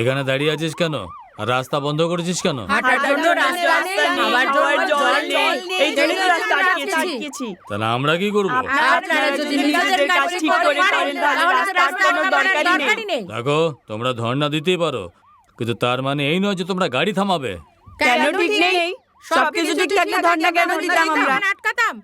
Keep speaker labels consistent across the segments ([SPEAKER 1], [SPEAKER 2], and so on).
[SPEAKER 1] এখানে দাঁড়িয়ে আছিস কেন? আর রাস্তা বন্ধ করেছিস কেন? তাহলে আমরা কি করব? দেখো তোমরা ধর্ণা দিতেই পারো কিন্তু তার মানে এই নয় যে তোমরা গাড়ি থামাবে।
[SPEAKER 2] কেন ঠিক নেই? সবকিছু ঠিক থাকলে ধর্ণা কেন দিতাম আমরা?
[SPEAKER 3] আটকাতাম?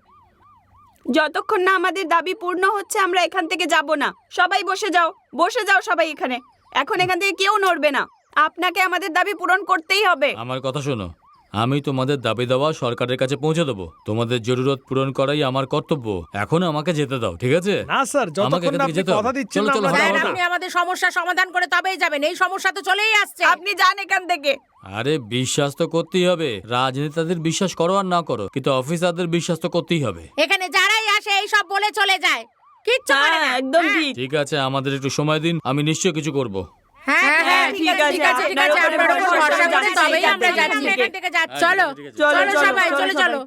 [SPEAKER 4] যতক্ষণ না আমাদের দাবি পূর্ণ হচ্ছে আমরা এখান থেকে যাব না। সবাই বসে যাও বসে যাও সবাই এখানে। এখন এখান থেকে কেউ নড়বে না। আপনাকে আমাদের দাবি পূরণ করতেই হবে।
[SPEAKER 1] আমার কথা শোনো। আমি তোমাদের দাবি দেওয়া সরকারের কাছে পৌঁছে দেবো। তোমাদের জরুরত পূরণ করাই আমার কর্তব্য। এখন আমাকে যেতে দাও ঠিক আছে?
[SPEAKER 5] না স্যার
[SPEAKER 1] আমাকে
[SPEAKER 5] যতক্ষণ না আপনি
[SPEAKER 1] যেতে
[SPEAKER 5] কথা দিচ্ছেন
[SPEAKER 1] চলো,
[SPEAKER 5] না
[SPEAKER 1] চলো,
[SPEAKER 5] আমরা
[SPEAKER 1] হটাও,
[SPEAKER 5] যাব। না।
[SPEAKER 3] আপনি আমাদের সমস্যার সমাধান করে তবেই যাবেন। এই সমস্যা তো চলেই আসছে।
[SPEAKER 4] আপনি যান এখান থেকে।
[SPEAKER 1] আরে বিশ্বাস তো করতেই হবে। রাজনেতাদের বিশ্বাস করো আর না করো কিন্তু অফিসারদের বিশ্বাস তো করতেই হবে।
[SPEAKER 3] এখানে যারাই আসে এই সব বলে চলে যায়। কিচ্ছু করে না
[SPEAKER 4] হ্যাঁ, একদম
[SPEAKER 3] হ্যাঁ।
[SPEAKER 4] ঠিক
[SPEAKER 1] ঠিক আছে আমাদের একটু সময় দিন আমি নিশ্চয় কিছু করব
[SPEAKER 3] হ্যাঁ
[SPEAKER 4] হ্যাঁ,
[SPEAKER 3] হ্যাঁ
[SPEAKER 4] ঠিক
[SPEAKER 3] ঠিক আছে
[SPEAKER 4] আছে,
[SPEAKER 3] ঠিক আছে ঠিক আছে
[SPEAKER 4] আপনার
[SPEAKER 3] আপনার
[SPEAKER 4] উপর ভরসা
[SPEAKER 3] ভরসা করে
[SPEAKER 4] করে
[SPEAKER 3] তবেই আমরা যাচ্ছি এখান থেকে যাচ্ছি
[SPEAKER 1] হ্যাঁ,
[SPEAKER 3] চলো
[SPEAKER 1] ঠিক আছে।
[SPEAKER 4] চলো,
[SPEAKER 3] চলো
[SPEAKER 4] চলো,
[SPEAKER 3] সবাই
[SPEAKER 4] চলো,
[SPEAKER 3] চলো চলো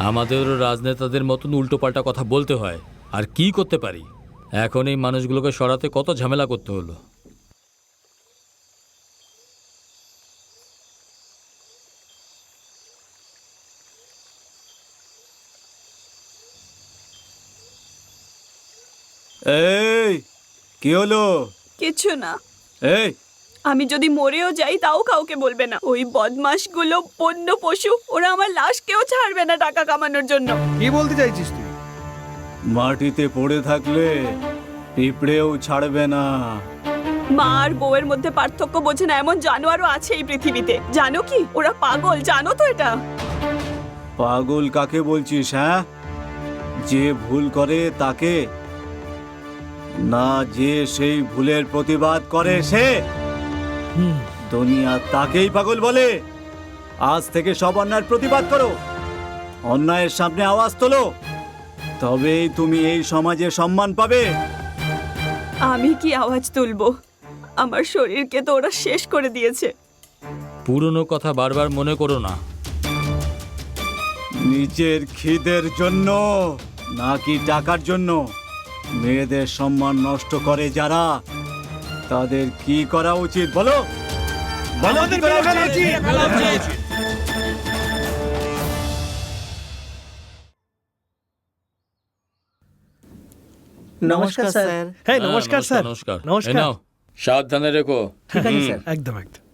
[SPEAKER 1] আমাদেরও রাজনেতাদের মতন উল্টোপাল্টা কথা বলতে হয় আর কি করতে পারি এখন এই মানুষগুলোকে সরাতে কত ঝামেলা করতে হলো
[SPEAKER 6] এই কি হলো?
[SPEAKER 4] কিছু না।
[SPEAKER 6] এই।
[SPEAKER 4] আমি যদি মরেও যাই তাও কাউকে বলবে না। ওই বদমাশগুলো বন্য পশু ওরা আমার লাশকেও ছাড়বে না টাকা কামানোর জন্য।
[SPEAKER 5] কি বলতে চাইছিস তুই?
[SPEAKER 6] মাটিতে পড়ে থাকলে পিঁপড়েও ছাড়বে না।
[SPEAKER 4] মা আর বউয়ের মধ্যে পার্থক্য বোঝে না এমন জানোয়ারও আছে এই পৃথিবীতে। জানো কি? ওরা পাগল জানো তো এটা?
[SPEAKER 6] পাগল কাকে বলছিস হ্যাঁ? যে ভুল করে তাকে না যে সেই ভুলের প্রতিবাদ করে সে। দুনিয়া তাকেই পাগল বলে। আজ থেকে সব অন্যায়ের প্রতিবাদ করো। অন্যায়ের সামনে আওয়াজ তোলো। তবেই তুমি এই সমাজে সম্মান পাবে।
[SPEAKER 4] আমি কি আওয়াজ তুলবো? আমার শরীরকে তো ওরা শেষ করে দিয়েছে।
[SPEAKER 1] পুরনো কথা বারবার মনে করো না।
[SPEAKER 6] নিজের খিদের জন্য নাকি টাকার জন্য? মেয়েদের সম্মান নষ্ট করে যারা তাদের কি করা উচিত? বলো?
[SPEAKER 7] নমস্কার স্যার।
[SPEAKER 5] হ্যাঁ
[SPEAKER 1] হ্যাঁ,
[SPEAKER 5] নমস্কার স্যার।
[SPEAKER 1] নমস্কার
[SPEAKER 5] নমস্কার।
[SPEAKER 1] সাবধানে রেখো।
[SPEAKER 5] একদম একদম।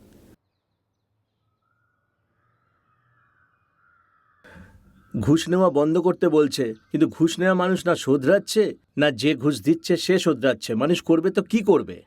[SPEAKER 7] ঘুষ নেওয়া বন্ধ করতে বলছে, কিন্তু ঘুষ নেওয়া মানুষ না শোধরাচ্ছে? না যে ঘুষ দিচ্ছে সে শোধরাচ্ছে? মানুষ করবে তো কি করবে?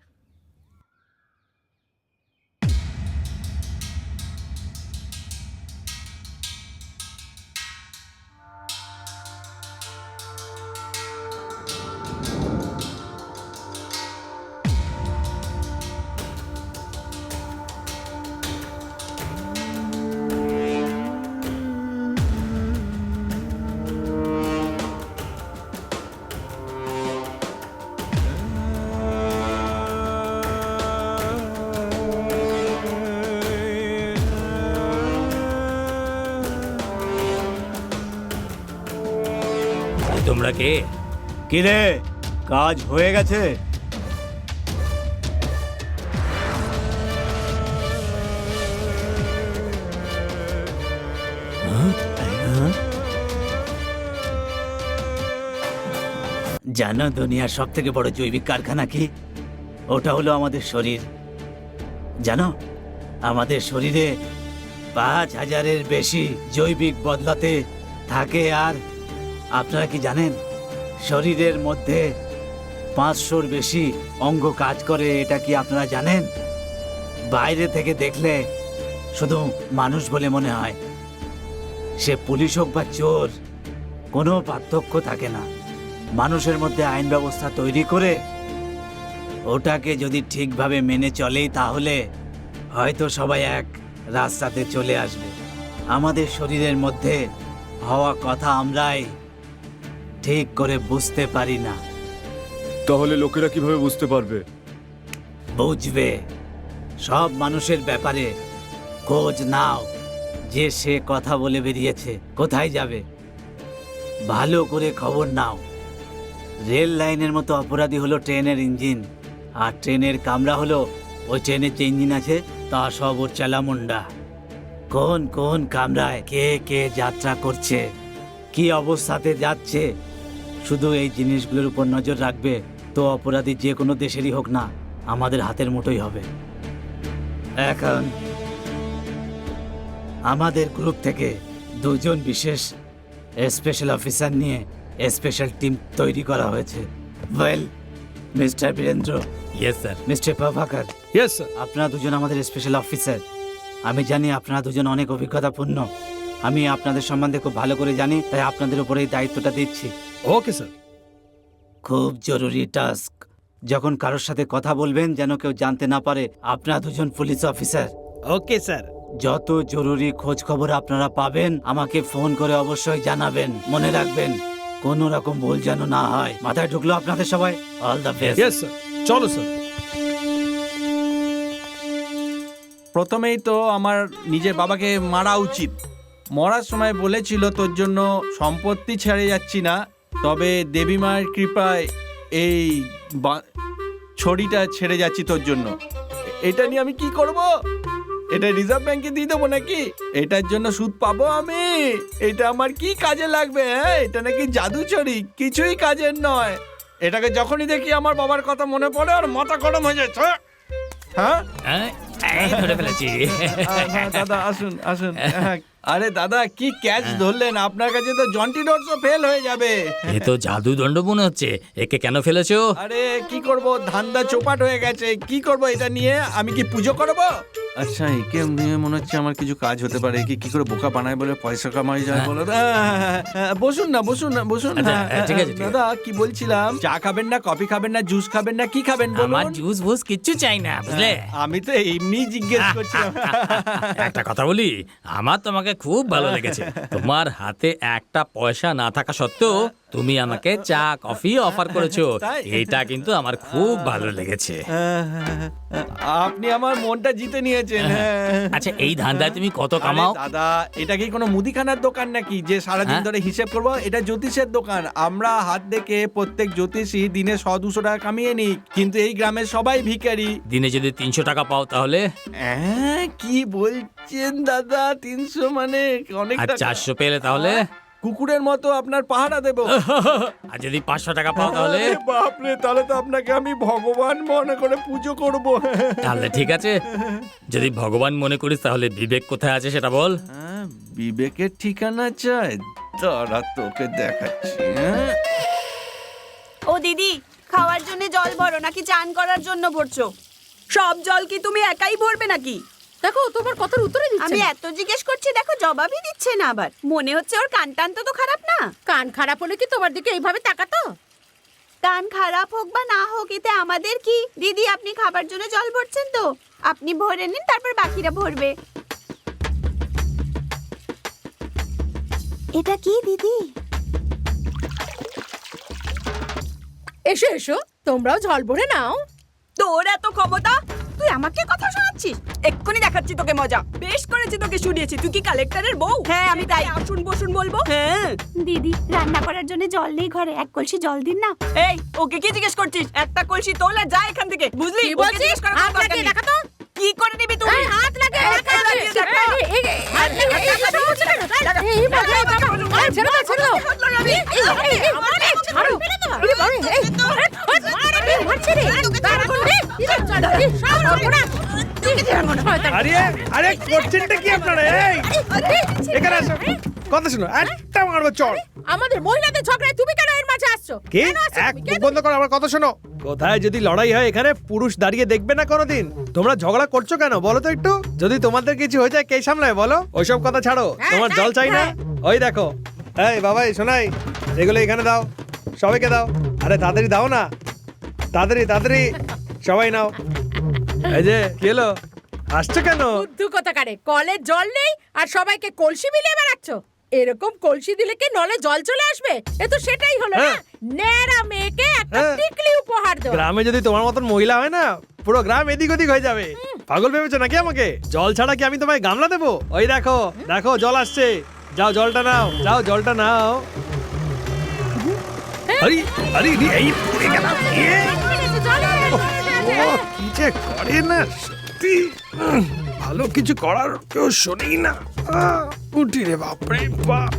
[SPEAKER 1] তোমরা কে
[SPEAKER 6] কি রে কাজ হয়ে গেছে? জানো দুনিয়ার সব থেকে বড় জৈবিক কারখানা কি? ওটা হলো আমাদের শরীর। জানো, আমাদের শরীরে পাঁচ হাজারের বেশি জৈবিক বদলাতে থাকে আর আপনারা কি জানেন, শরীরের মধ্যে পাঁচশোর বেশি অঙ্গ কাজ করে, এটা কি আপনারা জানেন? বাইরে থেকে দেখলে শুধু মানুষ বলে মনে হয়। সে পুলিশ হোক বা চোর, কোনো পার্থক্য থাকে না। মানুষের মধ্যে আইন ব্যবস্থা তৈরি করে ওটাকে যদি ঠিকভাবে মেনে চলেই, তাহলে হয়তো সবাই এক রাস্তাতে চলে আসবে। আমাদের শরীরের মধ্যে হওয়া কথা আমরাই ঠিক করে বুঝতে পারি না।
[SPEAKER 8] তাহলে লোকেরা কীভাবে বুঝতে পারবে?
[SPEAKER 6] বুঝবে। সব মানুষের ব্যাপারে খোঁজ নাও যে সে কথা বলে বেরিয়েছে। কোথায় যাবে? ভালো করে খবর নাও। রেল লাইনের মতো অপরাধী হলো ট্রেনের ইঞ্জিন। আর ট্রেনের কামরা হলো ওই ট্রেনের যে ইঞ্জিন আছে তা সব ওর চেলামুন্ডা। কোন কোন কামরায় কে কে যাত্রা করছে? কি অবস্থাতে যাচ্ছে? শুধু এই জিনিসগুলোর উপর নজর রাখবে তো অপরাধী যে কোনো দেশেরই হোক না আমাদের হাতের মুঠোই হবে। এখন আমাদের গ্রুপ থেকে দুজন বিশেষ স্পেশাল অফিসার নিয়ে স্পেশাল টিম তৈরি করা হয়েছে। Well mister Birendra.
[SPEAKER 1] Yes sir
[SPEAKER 6] mister Prabhakar.
[SPEAKER 8] Yes sir
[SPEAKER 6] আপনারা দুজন আমাদের স্পেশাল অফিসার। আমি জানি আপনারা দুজন অনেক অভিজ্ঞতাপূর্ণ। আমি আপনাদের সম্বন্ধে খুব ভালো করে জানি তাই আপনাদের উপরে এই দায়িত্বটা দিচ্ছি।
[SPEAKER 8] Okay sir.
[SPEAKER 6] খুব জরুরি টাস্ক। যখন কারোর সাথে কথা বলবেন যেন কেউ জানতে না পারে আপনারা দুজন পুলিশ অফিসার।
[SPEAKER 8] Okay sir.
[SPEAKER 6] যত জরুরি খোঁজ খবর আপনারা পাবেন আমাকে ফোন করে অবশ্যই জানাবেন মনে রাখবেন। কোন রকম ভুল যেন না হয়। মাথায় ঢুকলো আপনাদের সবাই? All the best
[SPEAKER 8] yes sir চলো স্যার।
[SPEAKER 5] প্রথমেই তো আমার নিজের বাবাকে মারা উচিত। মরার সময় বলেছিল তোর জন্য সম্পত্তি ছেড়ে যাচ্ছি না তবে দেবী মায়ের কৃপায় এই ছড়িটা ছেড়ে যাচ্ছি তোর জন্য। এটা নিয়ে আমি কি করব? এটা রিজার্ভ ব্যাংকে দিয়ে দেবো নাকি? এটার জন্য সুদ পাবো আমি? এটা আমার কি কাজে লাগবে হ্যাঁ? এটা নাকি জাদু ছড়ি কিছুই কাজের নয়। এটাকে যখনই দেখি আমার বাবার কথা মনে পড়ে আর মাথা গরম হয়ে যাচ্ছে হ্যাঁ?
[SPEAKER 1] হ্যাঁ, ধরে ফেলেছি।
[SPEAKER 5] হ্যাঁ, দাদা আসুন আসুন। হ্যাঁ, আরে দাদা কি ক্যাচ ধরলেন? আপনার কাছে তো জন্টি ডটসও ফেল হয়ে যাবে।
[SPEAKER 1] এ তো জাদু দণ্ড মনে হচ্ছে। একে কেন ফেলেছো?
[SPEAKER 5] আরে কি করব? ধান্দা চোপাট হয়ে গেছে। কি করব এটা নিয়ে? আমি কি পুজো করব? আচ্ছা একে নিয়ে মনে হচ্ছে আমার কিছু কাজ হতে পারে। কি কি করে বোকা বানায় বলে? পয়সা কামাই যায় বলো আহ, হ্যাঁ, হ্যাঁ, বসুন না বসুন না বসুন
[SPEAKER 1] আচ্ছা,
[SPEAKER 5] হ্যাঁ,
[SPEAKER 1] হ্যাঁ, ঠিক আছে,
[SPEAKER 5] দাদা কি বলছিলাম? চা খাবেন না কফি খাবেন না জুস খাবেন না কি খাবেন বলুন?
[SPEAKER 1] আমার জুস বুস কিচ্ছু চাই না বুঝলে?
[SPEAKER 5] আমি তো এমনি জিজ্ঞেস করছিলাম।
[SPEAKER 1] একটা কথা বলি আমার তোমাকে খুব ভালো লেগেছে। তোমার হাতে একটা পয়সা না থাকা সত্ত্বেও তুমি আমাকে চা কফি অফার করেছ। এটা কিন্তু আমার খুব ভালো লেগেছে।
[SPEAKER 5] আপনি আমার মনটা জিতে নিয়েছেন।
[SPEAKER 1] আচ্ছা এই ধান্দায় তুমি কত কামাও?
[SPEAKER 5] দাদা এটা কি কোনো মুদিখানার দোকান নাকি? যে সারাদিন
[SPEAKER 1] হ্যাঁ?
[SPEAKER 5] ধরে হিসেব করব এটা জ্যোতিষের দোকান। আমরা হাত দেখে প্রত্যেক জ্যোতিষী দিনে শ দুশো টাকা কামিয়ে নিই কিন্তু এই গ্রামের সবাই ভিখারি।
[SPEAKER 1] দিনে যদি তিনশো টাকা পাও তাহলে?
[SPEAKER 5] হ্যাঁ কি বলছেন দাদা? তিনশো মানে অনেক
[SPEAKER 1] চারশো পেলে তাহলে?
[SPEAKER 5] কুকুরের মতো আপনার পাহারা দেবো।
[SPEAKER 1] আর যদি পাঁচশো টাকা পাও তাহলে?
[SPEAKER 5] আরে বাপরে তাহলে তো আপনাকে আমি ভগবান মনে করে পুজো করব।
[SPEAKER 1] তাহলে ঠিক আছে। যদি ভগবান মনে করিস তাহলে বিবেক কোথায় আছে সেটা বল।
[SPEAKER 5] হ্যাঁ, বিবেকের ঠিকানা চাই। তারা তোকে দেখাচ্ছি হ্যাঁ?
[SPEAKER 4] ও দিদি খাওয়ার জন্য জল ভরো নাকি চান করার জন্য ভরছো? সব জল কি তুমি একাই ভরবে নাকি?
[SPEAKER 3] দেখো তোমার কথার উত্তরে দিচ্ছে
[SPEAKER 4] আমি এত জিজ্ঞেস করছি দেখো জবাবই দিচ্ছে না আবার। মনে হচ্ছে ওর কান টান তো তো খারাপ না।
[SPEAKER 3] কান খারাপ হলে কি তোমার দিকে এইভাবে তাকাতো?
[SPEAKER 4] কান খারাপ হোক বা না হোক এতে আমাদের কি? দিদি আপনি খাবার জন্য জল ভরছেন তো? আপনি ভরে নিন তারপর বাকিরা ভরবে। এটা কি দিদি?
[SPEAKER 3] এসো এসো তোমরাও জল ভরে নাও।
[SPEAKER 4] তোর এত ক্ষমতা? তুই আমাকে কথা শোনাচ্ছিস এক্ষুনি দেখাচ্ছি তোকে মজা বেশ করেছি তোকে শুনিয়েছি তুই কি কালেক্টরের বউ হ্যাঁ আমি তাই আসুন বসুন বলব হ্যাঁ
[SPEAKER 9] দিদি রান্না করার জন্য জল নেই ঘরে এক কলসি জল দিন না
[SPEAKER 4] এই ওকে কি জিজ্ঞেস করছিস একটা কলসি তোলা যা এখান থেকে বুঝলি
[SPEAKER 3] কি
[SPEAKER 4] ওকে
[SPEAKER 3] বলছিস
[SPEAKER 4] জিজ্ঞেস
[SPEAKER 3] হাত লাগিয়ে দেখা তো
[SPEAKER 4] কি করে নিবি তুই
[SPEAKER 3] হাত।
[SPEAKER 4] লাগিয়ে দেখা।
[SPEAKER 3] হাত লাগে, এই, শয়তান।
[SPEAKER 10] আরে আরে করছেনটা কি আপনারা? এই! এখানে আসো। কথা শুনো একটা মারবো চল।
[SPEAKER 3] আমাদের মহিলাদের ঝগড়ায় তুমি কেন এর মাঝে আসছো?
[SPEAKER 10] কি? এক
[SPEAKER 3] তুমি?
[SPEAKER 10] মুখ
[SPEAKER 3] কেন?
[SPEAKER 10] বন্ধ করো আমার কথা শোনো। কোথায় যদি লড়াই হয় এখানে পুরুষ দাঁড়িয়ে দেখবে না কোনোদিন। তোমরা ঝগড়া করছ কেন? বলো তো একটু। যদি তোমাদের কিছু হয়ে যায় কে সামলায় বলো? ওইসব কথা ছাড়ো।
[SPEAKER 3] হ্যাঁ,
[SPEAKER 10] তোমার জল চাই না? ওই দেখো। এই বাবাই শোনাই। এগুলো এখানে দাও। সবাইকে দাও। আরে তাড়াতাড়ি দাও না। তাড়াতাড়ি তাড়াতাড়ি। সবাই নাও। এই যে কি হলো? আসছো কেন?
[SPEAKER 3] বুদ্ধু কোথাকারে? কলের জল নেই আর সবাইকে কলসি মিলিয়ে বেড়াচ্ছ। এরকম কলসি দিলে কি নলে জল চলে আসবে? এ তো সেটাই হলো না।
[SPEAKER 10] হ্যাঁ।
[SPEAKER 3] ন্যাড়া মেয়েকে একটা
[SPEAKER 10] হ্যাঁ।
[SPEAKER 3] টিকলি উপহার দেওয়া
[SPEAKER 10] গ্রামে যদি তোমার মতন মহিলা হয় না পুরো গ্রাম এদিক ওদিক হয়ে যাবে। পাগল ভেবেছো নাকি আমাকে? জল ছাড়া কি আমি তোমায় গামলা দেবো? ওই দেখো দেখো জল আসছে। যাও জলটা নাও যাও জলটা নাও। আরে আরে রে, এই গেলাম। কি যে করে না। সত্যি? ভালো কিছু করার কেউ শুনি না। উঠি রে বাপরে বাপ